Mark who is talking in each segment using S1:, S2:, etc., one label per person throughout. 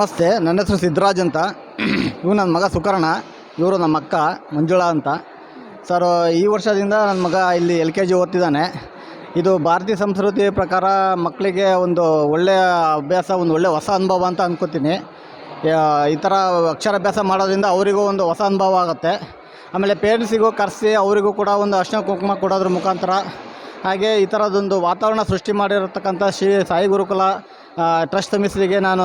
S1: ನಮಸ್ತೆ, ನನ್ನ ಹೆಸರು ಸಿದ್ದರಾಜ್ ಅಂತ. ಇವು ನನ್ನ ಮಗ ಸುಕರ್ಣ, ಇವರು ನಮ್ಮ ಅಕ್ಕ ಮಂಜುಳಾ ಅಂತ. ಸರ್ ಈ ವರ್ಷದಿಂದ ನನ್ನ ಮಗ ಇಲ್ಲಿ ಎಲ್ ಕೆ ಜಿ ಓದ್ತಿದ್ದಾನೆ. ಇದು ಭಾರತೀಯ ಸಂಸ್ಕೃತಿ ಪ್ರಕಾರ ಮಕ್ಕಳಿಗೆ ಒಂದು ಒಳ್ಳೆಯ ಅಭ್ಯಾಸ, ಒಂದು ಒಳ್ಳೆಯ ಹೊಸ ಅನುಭವ ಅಂತ ಅಂದ್ಕೋತೀನಿ ಈ ಥರ ಅಕ್ಷರಾಭ್ಯಾಸ ಮಾಡೋದ್ರಿಂದ ಅವರಿಗೂ ಒಂದು ಹೊಸ ಅನುಭವ ಆಗುತ್ತೆ. ಆಮೇಲೆ ಪೇರೆಂಟ್ಸಿಗೂ ಕರೆಸಿ, ಅವರಿಗೂ ಕೂಡ ಒಂದು ಅರ್ಶಿನ ಕುಂಕುಮ ಕೊಡೋದ್ರ ಮುಖಾಂತರ ಹಾಗೆ ಈ ಥರದೊಂದು ವಾತಾವರಣ ಸೃಷ್ಟಿ ಮಾಡಿರತಕ್ಕಂಥ ಶ್ರೀ ಸಾಯಿ ಗುರುಕುಲ ಟ್ರಸ್ಟ್ ಮಿಸ್ಲಿಗೆ ನಾನು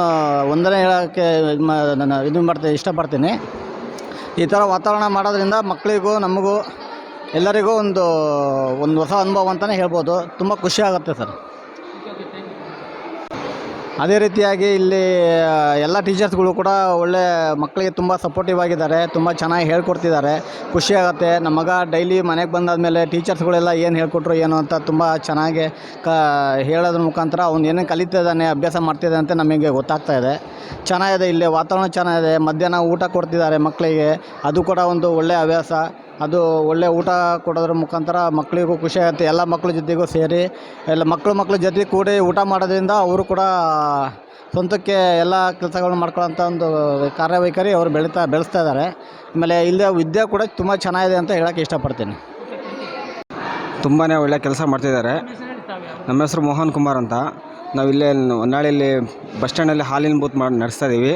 S1: ಒಂದನೇ ಹೇಳೋಕ್ಕೆ ನಾನು ಇದು ಮಾಡ್ತೀನಿ ಇಷ್ಟಪಡ್ತೀನಿ. ಈ ಥರ ವಾತಾವರಣ ಮಾಡೋದ್ರಿಂದ ಮಕ್ಕಳಿಗೂ, ನಮಗೂ ಎಲ್ಲರಿಗೂ ಒಂದು ಒಂದು ಹೊಸ ಅನುಭವ ಅಂತಲೇ ಹೇಳ್ಬೋದು. ತುಂಬ ಖುಷಿ ಆಗುತ್ತೆ ಸರ್. ಅದೇ ರೀತಿಯಾಗಿ ಇಲ್ಲಿ ಎಲ್ಲ ಟೀಚರ್ಸ್ಗಳು ಕೂಡ ಒಳ್ಳೆ ಮಕ್ಕಳಿಗೆ ತುಂಬ ಸಪೋರ್ಟಿವ್ ಆಗಿದ್ದಾರೆ, ತುಂಬ ಚೆನ್ನಾಗಿ ಹೇಳ್ಕೊಡ್ತಿದ್ದಾರೆ. ಖುಷಿ ಆಗುತ್ತೆ. ನಮ್ಮ ಮಗ ಡೈಲಿ ಮನೆಗೆ ಬಂದಾದಮೇಲೆ ಟೀಚರ್ಸ್ಗಳೆಲ್ಲ ಏನು ಹೇಳ್ಕೊಟ್ರು ಏನು ಅಂತ ತುಂಬ ಚೆನ್ನಾಗಿ ಕ, ಹೇಳೋದ್ರ ಮುಖಾಂತರ ಅವ್ನು ಏನೇನು ಕಲಿತಿದ್ದಾನೆ, ಅಭ್ಯಾಸ ಮಾಡ್ತಿದ್ದಾನೆ ಅಂತ ನಮಗೆ ಗೊತ್ತಾಗ್ತಾ ಇದೆ. ಚೆನ್ನಾಗಿದೆ, ಇಲ್ಲಿ ವಾತಾವರಣ ಚೆನ್ನಾಗಿದೆ. ಮಧ್ಯಾಹ್ನ ಊಟ ಕೊಡ್ತಿದ್ದಾರೆ ಮಕ್ಕಳಿಗೆ. ಅದು ಕೂಡ ಒಂದು ಒಳ್ಳೆಯ ಹವ್ಯಾಸ. ಅದು ಒಳ್ಳೆ ಊಟ ಕೊಡೋದ್ರ ಮುಖಾಂತರ ಮಕ್ಕಳಿಗೂ ಖುಷಿ ಆಗುತ್ತೆ. ಎಲ್ಲ ಮಕ್ಕಳ ಜೊತೆಗೂ ಸೇರಿ, ಎಲ್ಲ ಮಕ್ಕಳು ಮಕ್ಕಳ ಜೊತೆ ಕೂಡಿ ಊಟ ಮಾಡೋದ್ರಿಂದ ಅವರು ಕೂಡ ಸ್ವಂತಕ್ಕೆ ಎಲ್ಲ ಕೆಲಸಗಳನ್ನ ಮಾಡ್ಕೊಳ್ಳೋಂಥ ಒಂದು ಕಾರ್ಯವೈಖರಿ ಅವರು ಬೆಳೀತಾ, ಬೆಳೆಸ್ತಾ ಇದ್ದಾರೆ. ಆಮೇಲೆ ಇಲ್ಲೇ ವಿದ್ಯೆ ಕೂಡ ತುಂಬ ಚೆನ್ನಾಗಿದೆ ಅಂತ ಹೇಳೋಕ್ಕೆ ಇಷ್ಟಪಡ್ತೀನಿ.
S2: ತುಂಬಾ ಒಳ್ಳೆ ಕೆಲಸ ಮಾಡ್ತಿದ್ದಾರೆ. ನಮ್ಮ ಹೆಸರು ಮೋಹನ್ ಕುಮಾರ್ ಅಂತ. ನಾವು ಇಲ್ಲೇ ಹೊನ್ನಾಳಿಯಲ್ಲಿ ಬಸ್ ಸ್ಟ್ಯಾಂಡಲ್ಲಿ ಹಾಲಿನ ಬೂತ್ ಮಾಡಿ ನಡೆಸ್ತಾ ಇದ್ದೀವಿ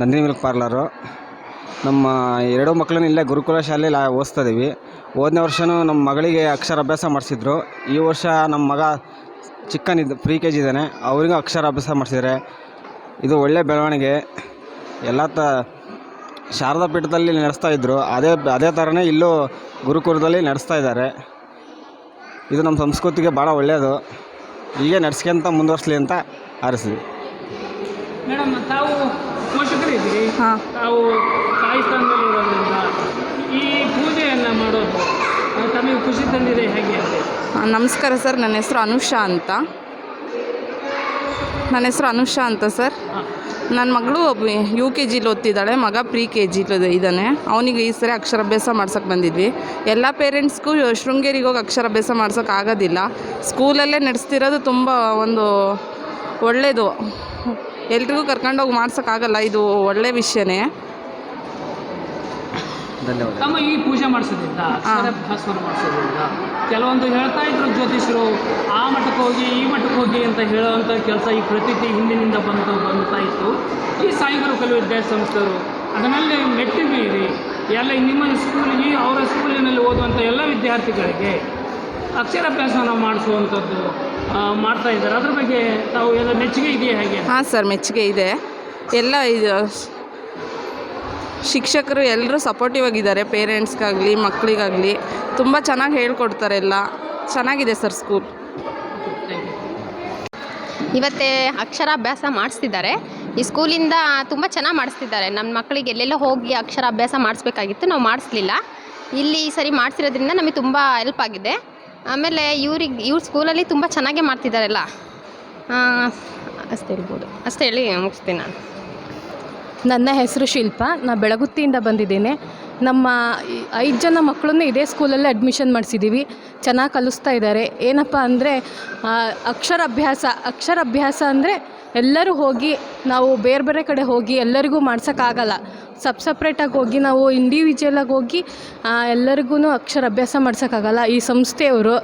S2: ನಂದಿನಿ ಮಿಲ್ಕ್ ಪಾರ್ಲರು. ನಮ್ಮ ಎರಡು ಮಕ್ಕಳನ್ನ ಇಲ್ಲೇ ಗುರುಕುಲ ಶಾಲೆಯಲ್ಲಿ ಓದಿಸ್ತಾ ಇದ್ದೀವಿ ಹೋದನೇ ವರ್ಷವೂ ನಮ್ಮ ಮಗಳಿಗೆ ಅಕ್ಷರಾಭ್ಯಾಸ ಮಾಡಿಸಿದ್ರು. ಈ ವರ್ಷ ನಮ್ಮ ಮಗ ಚಿಕ್ಕನಿದ್ದು ಪ್ರಿ ಕೆ ಜಿ ಇದ್ದಾನೆ. ಅವರಿಗೂ ಅಕ್ಷರಾಭ್ಯಾಸ ಮಾಡಿಸಿದ್ದಾರೆ. ಇದು ಒಳ್ಳೆ ಬೆಳವಣಿಗೆ. ಎಲ್ಲ ತ ಶಾರದಾ ಪೀಠದಲ್ಲಿ ನಡೆಸ್ತಾ ಇದ್ದರು ಅದೇ ಅದೇ ಥರನೇ ಇಲ್ಲೂ ಗುರುಕುಲದಲ್ಲಿ ನಡೆಸ್ತಾ ಇದ್ದಾರೆ. ಇದು ನಮ್ಮ ಸಂಸ್ಕೃತಿಗೆ ಭಾಳ ಒಳ್ಳೆಯದು. ಹೀಗೆ ನಡೆಸ್ಕೊಂತ ಮುಂದುವರ್ಸ್ಲಿ ಅಂತ ಆರಿಸಿದ್ವಿ
S3: ಮೇಡಮ್ ತಾವು
S4: ಹಾಂ.
S3: ತಾವು ಇರೋದ್ರಿಂದ ಈ ಪೂಜೆಯನ್ನು ಮಾಡೋದು ತಮಗೆ ಖುಷಿ ತಂದಿದೆ ಹೇಗೆ
S4: ನಮಸ್ಕಾರ ಸರ್ ನನ್ನ ಹೆಸರು ಅನುಷಾ ಅಂತ. ನನ್ನ ಹೆಸರು ಅನುಷಾ ಅಂತ ಸರ್. ನನ್ನ ಮಗಳು ಯು ಕೆ ಜಿಲಿ ಓದ್ತಿದ್ದಾಳೆ ಮಗ ಪ್ರಿ ಕೆ ಜಿಲಿ ಇದ್ದಾನೆ. ಅವನಿಗೆ ಈ ಸರಿ ಅಕ್ಷರಾಭ್ಯಾಸ ಮಾಡ್ಸೋಕೆ ಬಂದಿದ್ವಿ. ಎಲ್ಲ ಪೇರೆಂಟ್ಸ್ಗೂ ಶೃಂಗೇರಿಗೆ ಹೋಗಿ ಅಕ್ಷರಾಭ್ಯಾಸ ಮಾಡ್ಸೋಕೆ ಆಗೋದಿಲ್ಲ. ಸ್ಕೂಲಲ್ಲೇ ನಡೆಸ್ತಿರೋದು ತುಂಬ ಒಂದು ಒಳ್ಳೆಯದು ಎಲ್ರಿಗೂ ಕರ್ಕೊಂಡೋಗಿ ಮಾಡ್ಸೋಕ್ಕಾಗಲ್ಲ ಇದು ಒಳ್ಳೆ ವಿಷಯನೇ.
S2: ಧನ್ಯವಾದ
S3: ತಮ್ಮ ಈ ಪೂಜೆ ಮಾಡಿಸೋದ್ರಿಂದ ಅಕ್ಷರಾಭ್ಯಾಸವನ್ನು ಮಾಡಿಸೋದ್ರಿಂದ ಕೆಲವೊಂದು ಹೇಳ್ತಾ ಇದ್ರು ಜ್ಯೋತಿಷರು ಆ ಮಠಕ್ಕೆ ಹೋಗಿ ಈ ಮಠಕ್ಕೆ ಹೋಗಿ ಅಂತ ಹೇಳುವಂಥ ಕೆಲಸ ಈ ಪ್ರತೀತಿ ಹಿಂದಿನಿಂದ ಬಂದು ಬಂತಾ ಇತ್ತು. ಈ ಸಾಯಿಗುರು ಕಲಿಯುವ ವಿದ್ಯಾರ್ಥಿ ಸಂಸ್ಥೆಯವರು ಅದನ್ನಲ್ಲಿ ಮೆಟ್ಟಿ ಮೀರಿ ಎಲ್ಲ ನಿಮ್ಮ ಸ್ಕೂಲಿಗೆ ಅವರ ಸ್ಕೂಲಿನಲ್ಲಿ ಓದುವಂಥ ಎಲ್ಲ ವಿದ್ಯಾರ್ಥಿಗಳಿಗೆ ಅಕ್ಷರಾಭ್ಯಾಸವನ್ನು ಮಾಡಿಸುವಂಥದ್ದು ಮಾಡ್ತಾ ಇದ್ದಾರೆ. ಅದ್ರ ಬಗ್ಗೆ ತಾವು ಎಲ್ಲ ಮೆಚ್ಚುಗೆ ಇದೆಯಾ ಹಾಗೆ
S4: ಹಾಂ ಸರ್ ಮೆಚ್ಚುಗೆ ಇದೆ. ಎಲ್ಲ ಇದು ಶಿಕ್ಷಕರು ಎಲ್ಲರೂ ಸಪೋರ್ಟಿವ್ ಆಗಿದ್ದಾರೆ ಪೇರೆಂಟ್ಸ್ಗಾಗಲಿ ಮಕ್ಕಳಿಗಾಗಲಿ. ತುಂಬ ಚೆನ್ನಾಗಿ ಹೇಳ್ಕೊಡ್ತಾರೆ ಎಲ್ಲ. ಚೆನ್ನಾಗಿದೆ ಸರ್ ಸ್ಕೂಲ್
S5: ಇವತ್ತೇ ಅಕ್ಷರಾಭ್ಯಾಸ ಮಾಡಿಸ್ತಿದ್ದಾರೆ. ಈ ಸ್ಕೂಲಿಂದ ತುಂಬ ಚೆನ್ನಾಗಿ ಮಾಡಿಸ್ತಿದ್ದಾರೆ. ನಮ್ಮ ಮಕ್ಕಳಿಗೆ ಎಲ್ಲೆಲ್ಲೋ ಹೋಗಿ ಅಕ್ಷರಾಭ್ಯಾಸ ಮಾಡಿಸ್ಬೇಕಾಗಿತ್ತು, ನಾವು ಮಾಡಿಸ್ಲಿಲ್ಲ. ಇಲ್ಲಿ ಈ ಸರಿ ಮಾಡಿಸಿರೋದ್ರಿಂದ ನಮಗೆ ತುಂಬ ಹೆಲ್ಪ್ ಆಗಿದೆ. ಆಮೇಲೆ ಇವ್ರಿಗೆ, ಇವ್ರ ಸ್ಕೂಲಲ್ಲಿ ತುಂಬ ಚೆನ್ನಾಗೇ ಮಾಡ್ತಿದ್ದಾರೆಲ್ಲ ಅಷ್ಟೇ ಹೇಳ್ಬೋದು. ಅಷ್ಟೇ ಹೇಳಿ ಮುಗಿಸ್ತೀನಿ ನಾನು.
S6: ನನ್ನ ಹೆಸರು ಶಿಲ್ಪ. ನಾನು ಬೆಳಗುತ್ತಿಯಿಂದ ಬಂದಿದ್ದೇನೆ. ನಮ್ಮ ಐದು ಜನ ಮಕ್ಕಳನ್ನು ಇದೇ ಸ್ಕೂಲಲ್ಲೇ ಅಡ್ಮಿಷನ್ ಮಾಡಿಸಿದ್ದೀವಿ ಚೆನ್ನಾಗಿ ಕಲಿಸ್ತಾ ಇದ್ದಾರೆ. ಏನಪ್ಪ ಅಂದರೆ ಅಕ್ಷರಾಭ್ಯಾಸ ಅಕ್ಷರಾಭ್ಯಾಸ ಅಂದರೆ ಎಲ್ಲರೂ ಹೋಗಿ, ನಾವು ಬೇರೆ ಬೇರೆ ಕಡೆ ಹೋಗಿ ಎಲ್ಲರಿಗೂ ಮಾಡ್ಸೋಕ್ಕಾಗಲ್ಲ. ಸಪ್ ಸಪ್ರೇಟಾಗಿ ಹೋಗಿ, ನಾವು ಇಂಡಿವಿಜುವಲಾಗಿ ಹೋಗಿ ಎಲ್ಲರಿಗೂ ಅಕ್ಷರಾಭ್ಯಾಸ ಮಾಡ್ಸೋಕ್ಕಾಗಲ್ಲ. ಈ ಸಂಸ್ಥೆಯವರು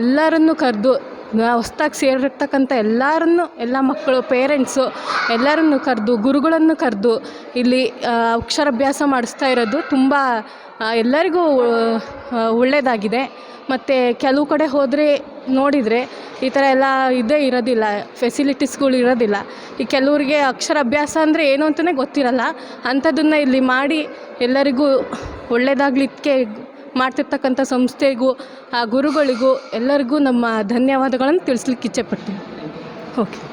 S6: ಎಲ್ಲರನ್ನು ಕರೆದು ಹೊಸ್ದಾಗಿ ಸೇರಿರ್ತಕ್ಕಂಥ ಎಲ್ಲರನ್ನು, ಎಲ್ಲ ಮಕ್ಕಳು ಪೇರೆಂಟ್ಸು ಎಲ್ಲರನ್ನು ಕರೆದು, ಗುರುಗಳನ್ನು ಕರೆದು ಇಲ್ಲಿ ಅಕ್ಷರಾಭ್ಯಾಸ ಮಾಡಿಸ್ತಾ ಇರೋದು ತುಂಬ ಎಲ್ಲರಿಗೂ ಒಳ್ಳೆಯದಾಗಿದೆ ಮತ್ತು ಕೆಲವು ಕಡೆ ಹೋದರೆ ನೋಡಿದರೆ ಈ ಥರ ಎಲ್ಲ ಇದೇ ಇರೋದಿಲ್ಲ ಫೆಸಿಲಿಟೀಸ್ಗಳು ಇರೋದಿಲ್ಲ. ಈ ಕೆಲವ್ರಿಗೆ ಅಕ್ಷರಾಭ್ಯಾಸ ಅಂದರೆ ಏನು ಅಂತಲೇ ಗೊತ್ತಿರಲ್ಲ. ಅಂಥದ್ದನ್ನು ಇಲ್ಲಿ ಮಾಡಿ ಎಲ್ಲರಿಗೂ ಒಳ್ಳೆಯದಾಗ್ಲಿಕ್ಕೆ ಮಾಡ್ತಿರ್ತಕ್ಕಂಥ ಸಂಸ್ಥೆಗೂ ಆ ಗುರುಗಳಿಗೂ ಎಲ್ಲರಿಗೂ ನಮ್ಮ ಧನ್ಯವಾದಗಳನ್ನು ತಿಳಿಸ್ಲಿಕ್ಕೆ ಇಚ್ಛೆಪಡ್ತೀನಿ ಓಕೆ.